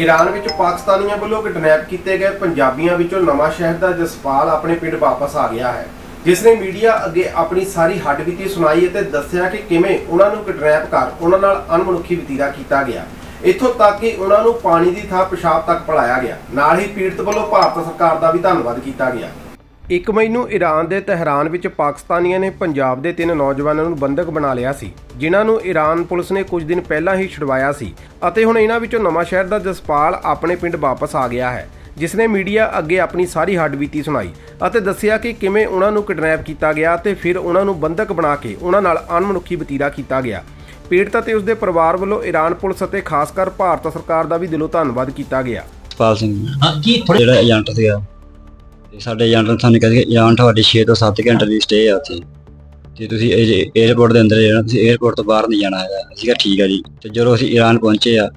Iran ਵਿੱਚ ਪਾਕਿਸਤਾਨੀਆਂ ਵੱਲੋਂ kidnap ਕੀਤੇ ਗਏ ਪੰਜਾਬੀਆਂ ਵਿੱਚੋਂ ਨਵਾਂ ਸ਼ਹਿਰ ਦਾ ਜਸਪਾਲ ਆਪਣੇ ਪਿੰਡ ਵਾਪਸ ਆ ਗਿਆ ਹੈ, ਜਿਸ ਨੇ ਮੀਡੀਆ ਅੱਗੇ ਆਪਣੀ ਸਾਰੀ ਹੱਡਬੀਤੀ ਸੁਣਾਈ ਅਤੇ ਦੱਸਿਆ ਕਿ ਕਿਵੇਂ ਉਹਨਾਂ ਨੂੰ ਕਿਡਨੈਪ ਕਰ ਉਹਨਾਂ ਨਾਲ ਅਣਮਨੁੱਖੀ ਵਤੀਰਾ ਕੀਤਾ ਗਿਆ। ਇੱਥੋਂ ਤੱਕ ਕਿ ਉਹਨਾਂ ਨੂੰ ਪਾਣੀ ਦੀ ਥਾਂ ਪਿਸ਼ਾਬ ਤੱਕ ਪਿਲਾਇਆ ਗਿਆ। ਨਾਲ ਹੀ ਪੀੜਤ ਵੱਲੋਂ ਭਾਰਤ ਸਰਕਾਰ ਦਾ ਵੀ ਧੰਨਵਾਦ ਕੀਤਾ ਗਿਆ। 1 ਮਈ ਨੂੰ ਈਰਾਨ ਦੇ ਤਹਿਰਾਨ ਵਿੱਚ ਪਾਕਿਸਤਾਨੀਆਂ ਨੇ ਪੰਜਾਬ ਦੇ ਤਿੰਨ ਨੌਜਵਾਨਾਂ ਨੂੰ ਬੰਦਕ ਬਣਾ ਲਿਆ ਸੀ ਜਿਨ੍ਹਾਂ ਨੂੰ ਈਰਾਨ ਪੁਲਿਸ ਨੇ ਕੁਝ ਦਿਨ ਪਹਿਲਾਂ ਹੀ ਛੁਡਵਾਇਆ ਸੀ ਅਤੇ ਹੁਣ ਇਹਨਾਂ ਵਿੱਚੋਂ ਨਵਾਂ ਸ਼ਹਿਰ ਦਾ ਜਸਪਾਲ ਆਪਣੇ ਪਿੰਡ ਵਾਪਸ ਆ ਗਿਆ ਹੈ ਜਿਸ ਨੇ ਮੀਡੀਆ ਅੱਗੇ ਆਪਣੀ ਸਾਰੀ ਹੱਡਬੀਤੀ ਸੁਣਾਈ ਅਤੇ ਦੱਸਿਆ ਕਿ ਕਿਵੇਂ ਉਹਨਾਂ ਨੂੰ ਕਿਡਨੈਪ ਕੀਤਾ ਗਿਆ ਤੇ ਫਿਰ ਉਹਨਾਂ ਨੂੰ ਬੰਦਕ ਬਣਾ ਕੇ ਉਹਨਾਂ ਨਾਲ ਅਣਮਨੁੱਖੀ ਵਤੀਰਾ ਕੀਤਾ ਗਿਆ। ਪੀੜਤ ਅਤੇ ਉਸਦੇ ਪਰਿਵਾਰ ਵੱਲੋਂ ਈਰਾਨ ਪੁਲਿਸ ਅਤੇ ਖਾਸ ਕਰ ਭਾਰਤ ਸਰਕਾਰ ਦਾ ਵੀ ਦਿਲੋਂ ਧੰਨਵਾਦ ਕੀਤਾ ਗਿਆ। ਸਤਪਾਲ ਸਿੰਘ ਹਾਂ ਕੀ ਥੋੜੇ ਜਿਹੜਾ ਏਜੰਟ ਸੀਗਾ ਤੇ ਸਾਡੇ ਏਜੰਟ ਨੇ ਸਾਨੂੰ ਕਹਿੰਦੇ ਕਿ ਏਜੰਟ ਤੁਹਾਡੀ 6 ਤੋਂ 7 ਘੰਟੇ ਦੀ ਸਟੇ ਆ ਉੱਥੇ। ਤੇ ਤੁਸੀਂ 에어ਪੋਰਟ ਦੇ ਅੰਦਰ ਜਾਣਾ ਤੁਸੀਂ ਏਅਰਪੋਰਟ ਤੋਂ ਬਾਹਰ ਨਹੀਂ ਜਾਣਾ ਹੈਗਾ। ਅਸੀਂ ਕਿਹਾ ਠੀਕ ਆ ਜੀ। ਤੇ ਜਦੋਂ ਅਸੀਂ ਈਰਾਨ ਪਹੁੰਚੇ ਆ,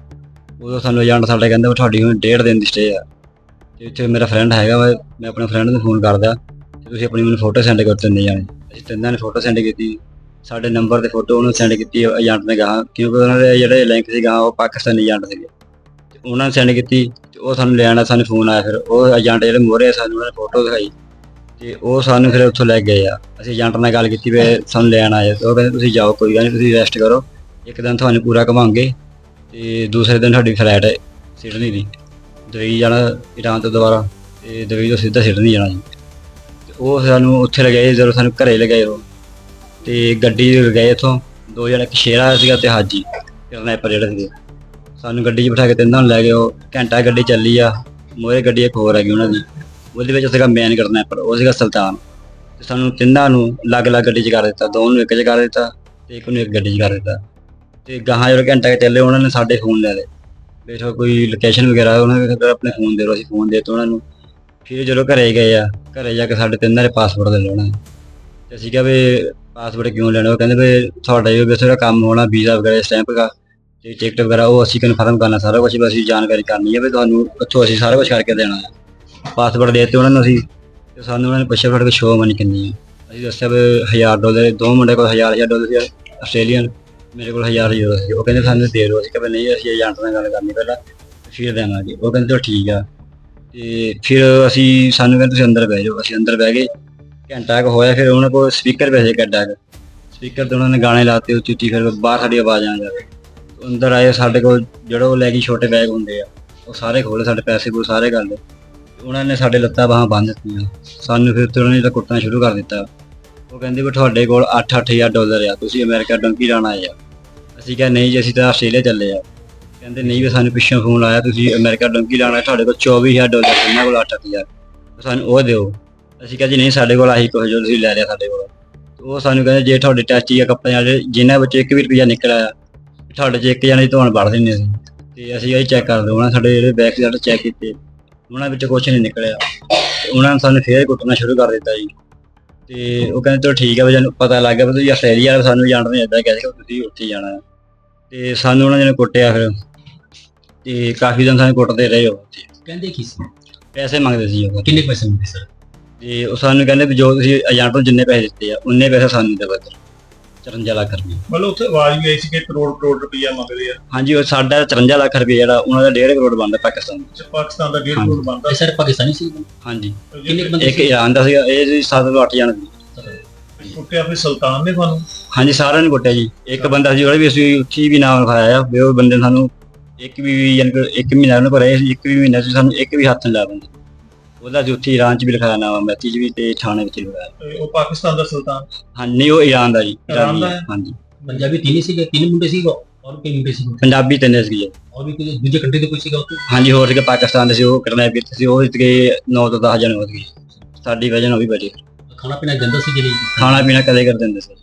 ਉਦੋਂ ਸਾਨੂੰ ਏਜੰਟ ਸਾਡੇ ਕਹਿੰਦਾ ਤੁਹਾਡੀ ਹੁਣ ਡੇਢ ਦਿਨ ਦੀ ਸਟੇ ਆ। ਤੇ ਇੱਥੇ ਮੇਰਾ ਫਰੈਂਡ ਹੈਗਾ ਮੈਂ ਆਪਣੇ ਫਰੈਂਡ ਨੂੰ ਫੋਨ ਕਰਦਾ, ਤੇ ਤੁਸੀਂ ਆਪਣੀ ਮੈਨੂੰ ਫੋਟੋ ਸੈਂਡ ਕਰ ਦਿੰਦੇ ਜਾਣੇ। ਅਸੀਂ ਤਿੰਨਾਂ ਨੇ ਫੋਟੋ ਸੈਂਡ ਕੀਤੀ, ਸਾਡੇ ਨੰਬਰ ਤੇ ਫੋਟੋ ਉਹਨੂੰ ਸੈਂਡ ਕੀਤੀ, ਏਜੰਟ ਨੇ ਕਿਹਾ। ਕਿਉਂਕਿ ਉਹਨਾਂ ਦੇ ਜਿਹੜੇ ਲਿੰਕ ਸੀਗਾ, ਉਹ ਪਾਕਿਸਤਾਨੀ ਏਜੰਟ ਸੀਗੇ। ਉਹਨਾਂ ਨੇ ਸੈਂਡ ਕੀਤੀ ਤੇ ਉਹ ਸਾਨੂੰ ਲੈਣ ਆ, ਸਾਨੂੰ ਫੋਨ ਆਇਆ ਫਿਰ। ਉਹ ਏਜੰਟ ਜਿਹੜੇ ਮੋਰੇ ਸਾਨੂੰ ਉਹਨਾਂ ਨੇ ਫੋਟੋ ਦਿਖਾਈ। ਤੇ ਉਹ ਸਾਨੂੰ ਫਿਰ ਉੱਥੋਂ ਲੈ ਗਏ ਆ। ਅਸੀਂ ਏਜੰਟ ਨਾਲ ਗੱਲ ਕੀਤੀ ਵੀ ਸਾਨੂੰ ਲੈਣ ਆਏ ਤੇ ਉਹ ਕਹਿੰਦੇ, ਤੁਸੀਂ ਜਾਓ, ਕੋਈ ਗੱਲ ਨਹੀਂ ਤੁਸੀਂ ਰੈਸਟ ਕਰੋ। ਇੱਕ ਦਿਨ ਤੁਹਾਨੂੰ ਪੂਰਾ ਘੁਮਾਉਂਗੇ ਤੇ ਦੂਸਰੇ ਦਿਨ ਤੁਹਾਡੀ ਫਲਾਈਟ ਹੈ, ਸਿਡਨੀ ਦੀ। ਦੁਬਈ ਜਾਣਾ ਈਰਾਨ ਤੋਂ ਦੁਬਾਰਾ। ਤੇ ਦੁਬਈ ਤੋਂ ਸਿੱਧਾ ਸਿਡਨੀ ਜਾਣਾ ਜੀ। ਤੇ ਉਹ ਸਾਨੂੰ ਉੱਥੇ ਲਗਾਏ ਜਦੋਂ ਸਾਨੂੰ ਘਰੇ ਲਗਾਏ ਉਹ। ਤੇ ਗੱਡੀ ਲਗਾਏ ਇੱਥੋਂ ਦੋ ਜਣੇ ਇੱਕ ਸ਼ੇਰਾ ਸੀਗਾ ਤੇ ਹਾਜੀ, ਕਿਰਨੈਪਰ ਜਿਹੜੇ ਸੀਗੇ। ਸਾਨੂੰ ਗੱਡੀ 'ਚ ਬਿਠਾ ਕੇ ਤਿੰਨਾਂ ਨੂੰ ਲੈ ਗਏ, ਉਹ ਘੰਟਾ ਗੱਡੀ ਚੱਲੀ ਆ ਮੋਰੇ ਗੱਡੀ ਇੱਕ ਹੋਰ ਹੈਗੀ ਉਹਨਾਂ ਦੀ। ਉਹਦੇ ਵਿੱਚ ਸੀਗਾ ਮੈਨ ਕਿਰਨੈਪਰ ਉਹ ਸੀਗਾ ਸੁਲਤਾਨ। ਤੇ ਸਾਨੂੰ ਤਿੰਨਾਂ ਨੂੰ ਅਲੱਗ-ਅਲੱਗ ਗੱਡੀ 'ਚ ਕਰ ਦਿੱਤਾ, ਦੋ ਨੂੰ ਇੱਕ 'ਚ ਕਰ ਦਿੱਤਾ ਤੇ ਇੱਕ ਨੂੰ ਇੱਕ ਗੱਡੀ 'ਚ ਕਰ ਦਿੱਤਾ। ਤੇ ਗਾਹਾਂ ਜਦੋਂ ਘੰਟਾ ਕੁ ਚੱਲੇ, ਉਹਨਾਂ ਨੇ ਸਾਡੇ ਫੋਨ ਲੈ ਲਏ। ਬੇਸ਼ੱਕ ਕੋਈ ਲੋਕੇਸ਼ਨ ਵਗੈਰਾ, ਉਹਨਾਂ ਨੇ ਫਿਰ ਆਪਣੇ ਫੋਨ ਦੇ ਦਿਓ ਅਸੀਂ ਫੋਨ ਦੇ ਦਿੱਤਾ ਉਹਨਾਂ ਨੂੰ। ਫਿਰ ਜਦੋਂ ਘਰੇ ਗਏ ਆ, ਘਰੇ ਜਾ ਕੇ ਸਾਡੇ ਤਿੰਨਾਂ ਦੇ ਪਾਸਪੋਰਟ ਲੈ ਲੈਣਾ ਤੇ ਅਸੀਂ ਕਿਹਾ ਵੀ ਪਾਸਪੋਰਟ ਕਿਉਂ ਲੈਣਾ? ਉਹ ਕਹਿੰਦੇ ਵੀ ਤੁਹਾਡਾ ਜੋ ਵੀ ਸਾਰਾ ਕੰਮ ਹੋਣਾ, ਵੀਜ਼ਾ ਵਗੈਰਾ ਸਟੈਂਪ ਦਾ। ਤੇ ਟਿਕਟ ਵਗੈਰਾ ਉਹ ਅਸੀਂ ਕਨਫਰਮ ਕਰਨਾ, ਸਾਰਾ ਕੁਝ ਅਸੀਂ ਜਾਣਕਾਰੀ ਕਰਨੀ ਹੈ ਵੀ ਤੁਹਾਨੂੰ ਉੱਥੋਂ ਅਸੀਂ ਸਾਰਾ ਕੁਝ ਕਰਕੇ ਦੇਣਾ। ਹੈ ਪਾਸਪੋਰਟ ਦੇ ਦਿੱਤੇ ਉਹਨਾਂ ਨੂੰ ਅਸੀਂ, ਤੇ ਸਾਨੂੰ ਉਹਨਾਂ ਨੇ ਪੁੱਛਿਆ ਤੁਹਾਡੇ ਕੋਲ ਸ਼ੋਅ ਮਨੀ ਕਿੰਨੀ ਹੈ ਅਸੀਂ ਦੱਸਿਆ ਵੀ 1000 ਡਾਲਰ ਦੋ ਮੁੰਡੇ ਕੋਲ 1000 1000 ਡਾਲਰ ਸੀ ਆਸਟ੍ਰੇਲੀਅਨ ਮੇਰੇ ਕੋਲ 1000 ਯੂਰੋ ਸੀ। ਉਹ ਕਹਿੰਦੇ ਸਾਨੂੰ ਦੇ ਦਿਓ, ਅਸੀਂ ਕਹਿੰਦੇ ਨਹੀਂ, ਅਸੀਂ ਏਜੰਟ ਨਾਲ ਗੱਲ ਕਰਨੀ ਪਹਿਲਾਂ, ਫਿਰ ਦੇਵਾਂਗੇ। ਉਹ ਕਹਿੰਦੇ ਚਲੋ ਠੀਕ ਆ। ਤੇ ਫਿਰ ਅਸੀਂ, ਸਾਨੂੰ ਕਹਿੰਦੇ ਤੁਸੀਂ ਅੰਦਰ ਬਹਿ ਜਾਓ। ਅਸੀਂ ਅੰਦਰ ਬਹਿ ਗਏ, ਘੰਟਾ ਕੁ ਹੋਇਆ, ਫਿਰ ਉਹਨਾਂ ਕੋਲ ਸਪੀਕਰ ਭੇਜੇ ਕੱਢਾ ਕੇ। ਸਪੀਕਰ ਤੇ ਉਹਨਾਂ ਨੇ ਗਾਣੇ ਲਾਤੇ ਉੱਚੀ ਉੱਚੀ ਫਿਰ ਬਾਹਰ ਸਾਡੀ ਆਵਾਜ਼ ਆ ਜਾਵੇ ਅੰਦਰ ਆਏ, ਸਾਡੇ ਕੋਲ ਜਿਹੜਾ ਉਹ ਲੈ ਗਈ ਛੋਟੇ ਬੈਗ ਹੁੰਦੇ ਆ, ਉਹ ਸਾਰੇ ਖੋਲੇ ਸਾਡੇ ਪੈਸੇ ਕੋਲ ਸਾਰੇ ਕਰ ਲਏ। ਉਹਨਾਂ ਨੇ ਸਾਡੇ ਲੱਤਾਂ ਬਾਹਾਂ ਬੰਨ੍ਹ ਦਿੱਤੀਆਂ। ਸਾਨੂੰ ਫਿਰ ਤੇ ਉਹਨਾਂ ਨੇ ਤਾਂ ਕੁੱਟਣਾ ਸ਼ੁਰੂ ਕਰ ਦਿੱਤਾ। ਉਹ ਕਹਿੰਦੇ ਵੀ ਤੁਹਾਡੇ ਕੋਲ 8-8000 ਡਾਲਰ ਆ, ਤੁਸੀਂ ਅਮਰੀਕਾ ਡੰਕੀ ਜਾਣਾ ਆ। ਅਸੀਂ ਕਿਹਾ, ਨਹੀਂ ਜੀ, ਅਸੀਂ ਤਾਂ ਆਸਟ੍ਰੇਲੀਆ ਚੱਲੇ ਆ। ਕਹਿੰਦੇ, ਨਹੀਂ ਵੀ ਸਾਨੂੰ ਪਿੱਛੋਂ ਫੋਨ ਆਇਆ, ਤੁਸੀਂ ਅਮਰੀਕਾ ਡੰਕੀ ਜਾਣਾ ਤੁਹਾਡੇ ਕੋਲ 24000 ਡਾਲਰ ਉਹਨਾਂ ਕੋਲ 8000 ਸਾਨੂੰ ਉਹ ਦਿਓ। ਅਸੀਂ ਕਿਹਾ ਜੀ, ਨਹੀਂ, ਸਾਡੇ ਕੋਲ ਆਹੀ ਕੁਝ ਜੋ ਤੁਸੀਂ ਲੈ ਲਿਆ ਸਾਡੇ ਕੋਲ। ਉਹ ਸਾਨੂੰ ਕਹਿੰਦੇ, ਜੇ ਤੁਹਾਡੇ ਟੈਸਟ ਜਾਂ ਕੱਪੜਿਆਂ ਵਾਲੇ ਜਿਨ੍ਹਾਂ ਵਿੱਚੋਂ ਇੱਕ ਵੀ ਰੁਪਿਆ ਨਿਕਲਿਆ ਤੁਹਾਡੇ 'ਚ ਇੱਕ ਜਣੇ ਤੁਹਾਨੂੰ ਵੜ ਦਿੰਦੇ ਸੀ। ਤੇ ਅਸੀਂ ਇਹ ਚੈੱਕ ਕਰਦੇ ਉਹਨਾਂ ਸਾਡੇ ਜਿਹੜੇ ਬੈਗ ਸਾਡੇ ਚੈੱਕ ਕੀਤੇ ਉਹਨਾਂ ਵਿੱਚ ਕੁਝ ਨਹੀਂ ਨਿਕਲਿਆ। ਤੇ ਉਹਨਾਂ ਨੇ ਸਾਨੂੰ ਫੇਰ ਕੁੱਟਣਾ ਸ਼ੁਰੂ ਕਰ ਦਿੱਤਾ ਜੀ। ਤੇ ਉਹ ਕਹਿੰਦੇ ਚਲੋ ਠੀਕ ਹੈ ਵੀ ਸਾਨੂੰ ਪਤਾ ਲੱਗ ਗਿਆ ਵੀ ਤੁਸੀਂ ਆਸਟ੍ਰੇਲੀਆ ਵਾਲੇ ਸਾਨੂੰ ਜਾਣਦੇ ਇਦਾਂ ਕਹਿੰਦੇ ਤੁਸੀਂ ਉੱਥੇ ਜਾਣਾ ਹੈ। ਤੇ ਸਾਨੂੰ ਉਹਨਾਂ ਨੇ ਕੁੱਟਿਆ ਫਿਰ। ਤੇ ਕਾਫੀ ਦਿਨ ਸਾਨੂੰ ਕੁੱਟਦੇ ਰਹੇ ਉਹ ਕਹਿੰਦੇ ਕੀ ਸੀ? ਪੈਸੇ ਮੰਗਦੇ ਸੀ ਉਹ। ਕਿੰਨੇ ਪੈਸੇ ਮਿਲਦੇ ਸਰ? ਤੇ ਉਹ ਸਾਨੂੰ ਕਹਿੰਦੇ ਵੀ ਜੋ ਤੁਸੀਂ ਏਜੰਟ ਨੂੰ ਜਿੰਨੇ ਪੈਸੇ ਦਿੱਤੇ ਆ ਉਨੇ ਪੈਸੇ ਸਾਨੂੰ ਦੇ ਬਦਰ 54 ਲੱਖ ਰੁਪਏ। ਮਤਲਬ ਉੱਥੇ ਆਵਾਜ਼ ਵੀ ਆਈ ਸੀ ਕਿ ਕਰੋੜ ਕਰੋੜ ਰੁਪਈਆ ਮੰਗਦੇ ਆ। ਹਾਂਜੀ ਉਹ ਸਾਡਾ 54 ਲੱਖ ਰੁਪਏ ਜਿਹੜਾ ਉਹਨਾਂ ਦਾ 1.5 ਕਰੋੜ ਬਣਦਾ ਪਾਕਿਸਤਾਨ ਵਿੱਚ। ਪਾਕਿਸਤਾਨ ਦਾ 1.5 ਹਾਂਜੀ। ਕਰੋੜ ਬਣਦਾ। ਇਹ ਸਰ ਪਾਕਿਸਤਾਨੀ ਸੀ? ਹਾਂਜੀ। ਕਿੰਨੇ ਬੰਦੇ ਇੱਕ ਈਰਾਨ ਦਾ ਸੀਗਾ ਇਹ ਜੀ 7 ਤੋਂ 8 ਜਣ ਸੀ। ਕੁੱਟਿਆ ਫਿਰ ਸੁਲਤਾਨ ਨੇ ਤੁਹਾਨੂੰ ਹਾਂਜੀ ਸਾਰਿਆਂ ਨੂੰ ਕੁੱਟਿਆ ਜੀ। ਇੱਕ ਬੰਦਾ ਸੀ ਉਹਦਾ ਵੀ ਅਸੀਂ ਉੱਥੇ ਵੀ ਨਾਮ ਲਿਖਾਇਆ ਆ ਉਹ ਬੰਦੇ ਨੇ ਸਾਨੂੰ ਇੱਕ ਵੀ ਯਾਨੀ ਕਿ ਇੱਕ ਮਹੀਨਾ ਉਹਨੂੰ ਕਰਾਇਆ ਸੀ ਇੱਕ ਵੀ ਮਹੀਨਾ ਸੀ ਸਾਨੂੰ ਇੱਕ ਵੀ ਹੱਥ ਨਹੀਂ ਲਾ ਬੰਦੇ ਉਹਦਾ ਜੀ ਉੱਥੇ ਈਰਾਨ 'ਚ ਵੀ ਲਿਖਾਇਆ ਨਾਮ ਮੈਥੀ 'ਚ ਵੀ ਤੇ ਥਾਣੇ ਵਿੱਚ ਲਿਖਾਇਆ ਤੇ ਉਹ ਪਾਕਿਸਤਾਨ ਦਾ ਸੁਲਤਾਨ? ਹਾਂਜੀ ਨਹੀਂ ਉਹ ਈਰਾਨ ਦਾ ਜੀ ਈਰਾਨ ਦਾ ਹੈ, ਹੈ? ਹਾਂਜੀ। ਪੰਜਾਬੀ ਤਿੰਨ ਹੀ ਸੀਗੇ ਤਿੰਨ ਮੁੰਡੇ ਸੀਗੇ ਔਰ ਕੋਈ ਮੁੰਡੇ ਸੀਗੇ ਪੰਜਾਬੀ ਤਿੰਨੇ ਸੀਗੇ। ਔਰ ਵੀ ਕੋਈ ਦੂਜੇ ਕੰਟਰੀ ਦੇ ਕੋਈ ਸੀਗਾ ਉੱਥੇ? ਹਾਂਜੀ ਹੋਰ ਸੀਗੇ ਪਾਕਿਸਤਾਨ ਦੇ ਸੀ ਉਹ ਕਰਨੈਪ ਕੀਤੇ ਸੀ ਉਹ ਜਿੱਤ ਗਏ 9 ਤੋਂ 10 ਜਣੇ ਹੋ ਗਏ ਸਾਡੀ ਵਜ੍ਹਾ ਨਾਲ ਉਹ ਵੀ ਬਚੇ। ਖਾਣਾ ਪੀਣਾ ਗੰਦਾ ਸੀ ਕਿ ਨਹੀਂ ਖਾਣਾ ਪੀਣਾ ਕਦੇ ਕਰ ਦਿੰਦੇ ਸੀ।